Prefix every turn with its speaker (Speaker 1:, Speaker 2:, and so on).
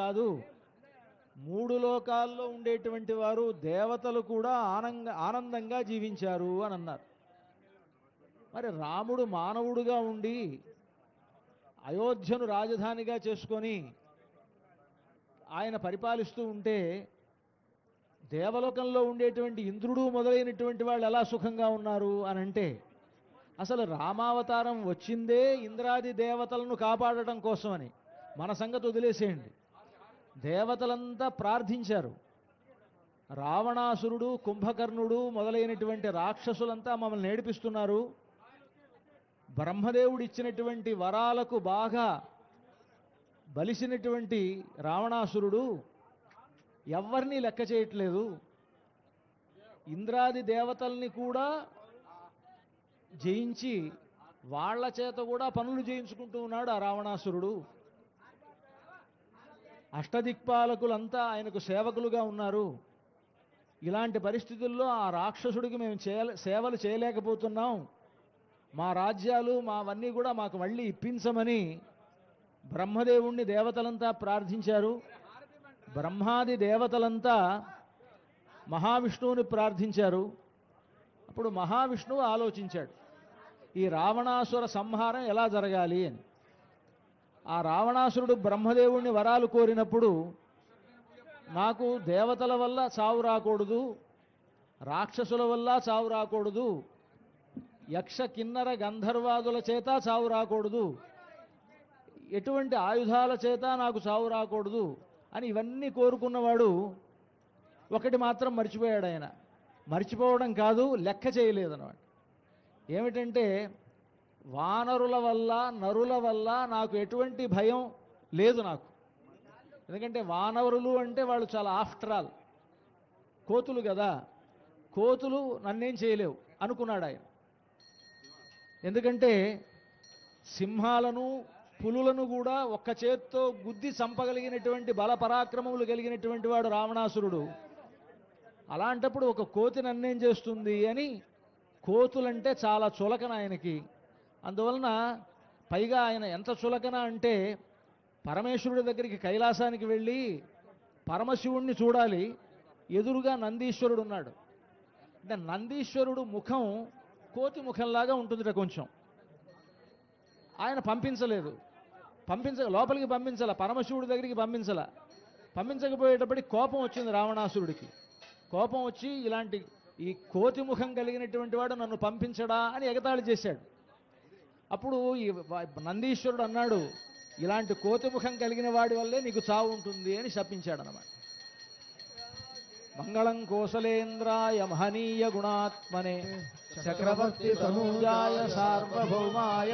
Speaker 1: కాదు. మూడు లోకాల్లో ఉండేటువంటి వారు దేవతలు కూడా ఆనంద ఆనందంగా జీవించారు అని అన్నారు. మరి రాముడు మానవుడుగా ఉండి అయోధ్యను రాజధానిగా చేసుకొని ఆయన పరిపాలిస్తూ ఉంటే దేవలోకంలో ఉండేటువంటి ఇంద్రుడు మొదలైనటువంటి వాళ్ళు ఎలా సుఖంగా ఉన్నారు అని అంటే అసలు రామావతారం వచ్చిందే ఇంద్రాది దేవతలను కాపాడటం కోసమని. మన సంగతి వదిలేసేయండి. దేవతలంతా ప్రార్థించారు. రావణాసురుడు కుంభకర్ణుడు మొదలైనటువంటి రాక్షసులంతా మమ్మల్ని నేడిపిస్తున్నారు బ్రహ్మదేవుడు ఇచ్చినటువంటి వరాలకు బాగా బలిసినటువంటి రావణాసురుడు ఎవరిని లెక్క చేయట్లేదు. ఇంద్రాది దేవతల్ని కూడా జయించి వాళ్ళ చేత కూడా పనులు చేయించుకుంటూ ఉన్నాడు ఆ రావణాసురుడు. అష్టదిక్పాలకులంతా ఆయనకు సేవకులుగా ఉన్నారు. ఇలాంటి పరిస్థితుల్లో ఆ రాక్షసుడికి మేము చేయ సేవలు చేయలేకపోతున్నాం. మా రాజ్యాలు మావన్నీ కూడా మాకు మళ్ళీ ఇప్పించమని బ్రహ్మదేవుణ్ణి దేవతలంతా ప్రార్థించారు. బ్రహ్మాది దేవతలంతా మహావిష్ణువుని ప్రార్థించారు. అప్పుడు మహావిష్ణువు ఆలోచించాడు ఈ రావణాసుర సంహారం ఎలా జరగాలి అని. ఆ రావణాసురుడు బ్రహ్మదేవుణ్ణి వరాలు కోరినప్పుడు నాకు దేవతల వల్ల చావు రాకూడదు రాక్షసుల వల్ల చావు రాకూడదు యక్ష కిన్నర గంధర్వాదుల చేత చావు రాకూడదు ఎటువంటి ఆయుధాల చేత నాకు చావు రాకూడదు అని ఇవన్నీ కోరుకున్నవాడు ఒకటి మాత్రం మర్చిపోయాడు ఆయన. మర్చిపోవడం కాదు లెక్క చేయలేదన్నమాట. ఏమిటంటే వానరుల వల్ల నరుల వల్ల నాకు ఎటువంటి భయం లేదు నాకు. ఎందుకంటే వానరులు అంటే వాళ్ళు చాలా ఆఫ్టర్ ఆల్ కోతులు కదా. కోతులు నన్నేం చేయలేవు అనుకున్నాడు ఆయన. ఎందుకంటే సింహాలను పులులను కూడా ఒక్క చేత్తో గుద్ది చంపగలిగినటువంటి బలపరాక్రమములు కలిగినటువంటి వాడు రావణాసురుడు. అలాంటప్పుడు ఒక కోతి నన్నేం చేస్తుంది అని కోతులంటే చాలా చులకన ఆయనకి. అందువలన పైగా ఆయన ఎంత చులకన అంటే పరమేశ్వరుడి దగ్గరికి కైలాసానికి వెళ్ళి పరమశివుణ్ణి చూడాలి ఎదురుగా నందీశ్వరుడు ఉన్నాడు. అంటే నందీశ్వరుడు ముఖం కోతి ముఖంలాగా ఉంటుందిట కొంచెం. ఆయన పంపించలేదు. పంపించ లోపలికి పంపించాల పరమశివుడి దగ్గరికి పంపించాల. పంపించకపోయేటప్పటికి కోపం వచ్చింది రావణాసురుడికి. కోపం వచ్చి ఇలాంటి ఈ కోతి ముఖం కలిగినటువంటి వాడు నన్ను పంపించడా అని ఎగతాళి చేశాడు. అప్పుడు ఈ నందీశ్వరుడు అన్నాడు ఇలాంటి కోతిముఖం కలిగిన వాడి వల్లే నీకు చావు ఉంటుంది అని శపించాడు అనమాట మంగళం కోసలేంద్రాయ మహనీయ గుణాత్మనే చక్రవర్తి తనూజాయ సార్వభౌమాయ